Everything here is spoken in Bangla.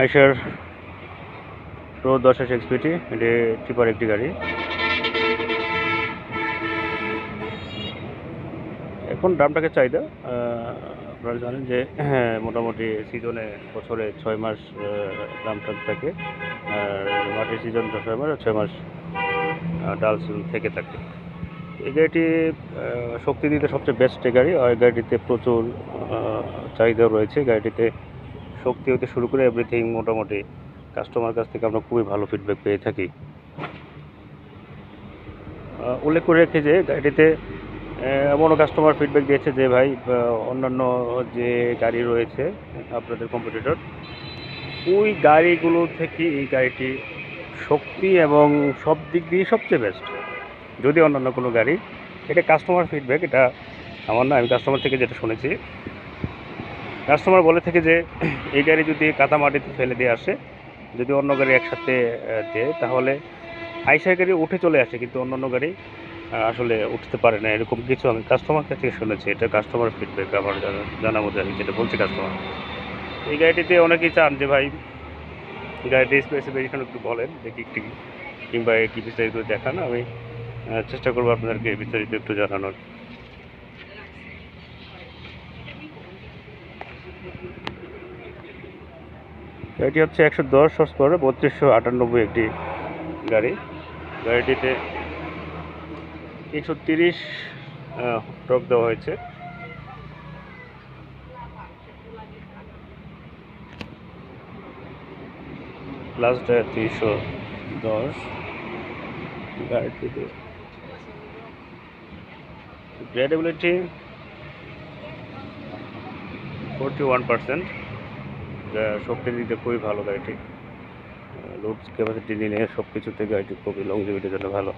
আইসার প্রো দশ এস এক্সপিটি এটি টিপার একটি গাড়ি। এখন দামটাকে চাহিদা আপনারা জানেন যে হ্যাঁ, মোটামুটি সিজনে বছরে ছয় মাস দামটা থাকে। মাটির সিজন ছয় মাস ছয় মাস ডাল থেকে থাকে। এই গাড়িটি শক্তি দিতে সবচেয়ে বেস্ট গাড়ি। আর গাড়িটিতে প্রচুর চাহিদা রয়েছে। গাড়িটিতে শক্তি হতে শুরু করে এভরিথিং মোটামুটি কাস্টমার কাছ থেকে আমরা খুবই ভালো ফিডব্যাক পেয়ে থাকি। উল্লেখ করে রেখে যে গাড়িটিতে আহ, এমনও কাস্টমার ফিডব্যাক দিয়েছে যে ভাই অন্যান্য যে গাড়ি রয়েছে আপনাদের কম্পিটিটর ওই গাড়িগুলো থেকে এই গাড়িটি শক্তি এবং সব দিক দিয়ে সবচেয়ে বেস্ট যদি অন্যান্য কোনো গাড়ি এটা কাস্টমার ফিডব্যাক এটা আমার না আমি কাস্টমার থেকে যেটা শুনেছি কাস্টমার বলে থেকে যে, এই গাড়ি যদি কাদা মাটিতে ফেলে দিয়ে আসে, যদি অন্য গাড়ি একসাথে দেয়, তাহলে আইসার গাড়ি উঠে চলে আসে, কিন্তু অন্য অন্য গাড়ি আসলে উঠতে পারে না। এরকম কিছু আমি কাস্টমার কাছ থেকে শুনেছি, এটা কাস্টমার ফিডব্যাক আমার জানা মধ্যে আমি যেটা বলছি কাস্টমার এই গাড়িটিতে অনেকেই চান যে, ভাই গাড়িটির স্পেসিফিকেশন একটু বলেন, দেখি একটু, কিংবা কি বিস্তারিত দেখান, আমি চেষ্টা করব আপনাদেরকে বিস্তারিত একটু জানানোর। এটি হচ্ছে একশো দশ হর্স পাওয়ারে বত্রিশশো আটানব্বই একটি গাড়ি। গাড়িটিতে একশো তিরিশ টক দেওয়া হয়েছে। লাস্ট তিনশো দশ। গাড়িটিতে গ্রেডেবিলিটি ফোরটি ওয়ান পার্সেন্ট। যা শক্তি দিতে খুবই ভালো গাড়িটি। লোড ক্যাপাসিটি নিলে সব কিছুতে গাড়িটি খুবই লংজিভিটির জন্য ভালো।